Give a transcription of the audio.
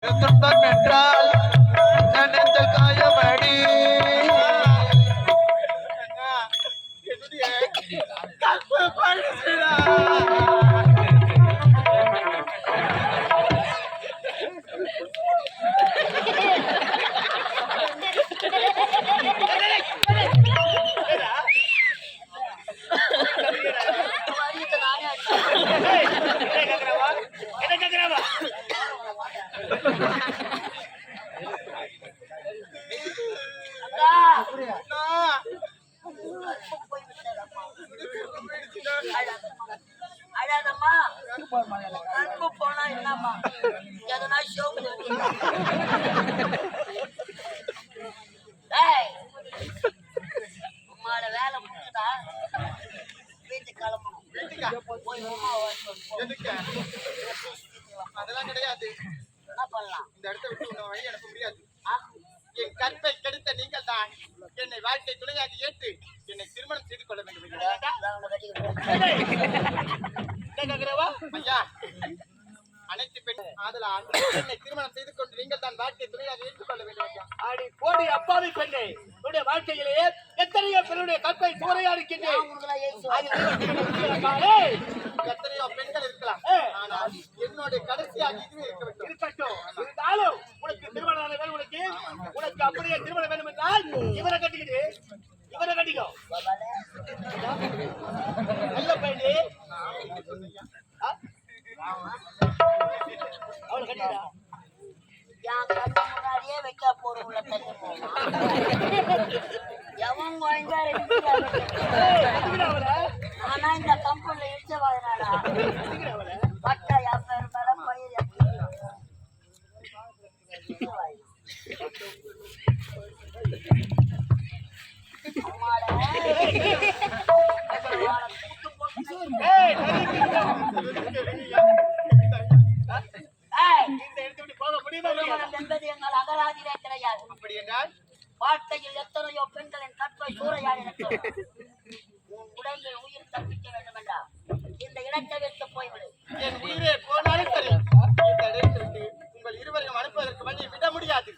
துன்பம் என்றால் நனைந்த காயமடி அழாதம்மா அன்பு போனா என்னம்மா எதனா ஷோக்கு உம்மால வேலை முடிஞ்சுதா வீட்டுக்கு கிளம்பணும் போய் உமா அதெல்லாம் கிடையாது என்ன பண்ணலாம்? இந்த இடத்தை விட்டு உன்னை வழி அனுப்ப முடியாது? என் கற்பை கெடுத்த நீங்கள் தான் என்னை வாழ்க்கை துணையாக ஏற்று என்னை திருமணம் செய்து கொள்ள வேண்டும். ஐயா அனைத்து பெண் ஆதலால் என்னை திருமணம் செய்து கொண்டு நீங்கள் தான் வாழ்க்கை துணையாக ஏற்றுக்கொள்ள வேண்டும் ஐயா அடி போடி அப்பாவி பெண்ணே. உன்னுடைய வாழ்க்கையிலே எத்தனையோ பெண்ணுடைய கற்பை சூறையாடுக்கின்றேன் எத்தனையோ பெண்கள் இருக்கலாம். ஆனால் என்னுடைய கடைசியாக இதுவே இருக்க முன்னாடியே வைக்க போறவங்கள தள்ளி போவான். எவன் வாய்ந்தா ஆனா இந்த கம்பெனில இடிச்ச பட்டா மேல பயிர். அம்மாடே, வார்த்தையில் எத்தனையோ பெண்களின் கற்பை சூறையாடி. உன் உடலில் உயிர் தப்பிக்க வேண்டும் இந்த இடத்தை விட்டு போய்விடு. என் உயிரே போனாலும் சரி. இந்த இடத்திற்கு உங்கள் இருவரையும் அனுப்புவதற்கு வழி விட முடியாது.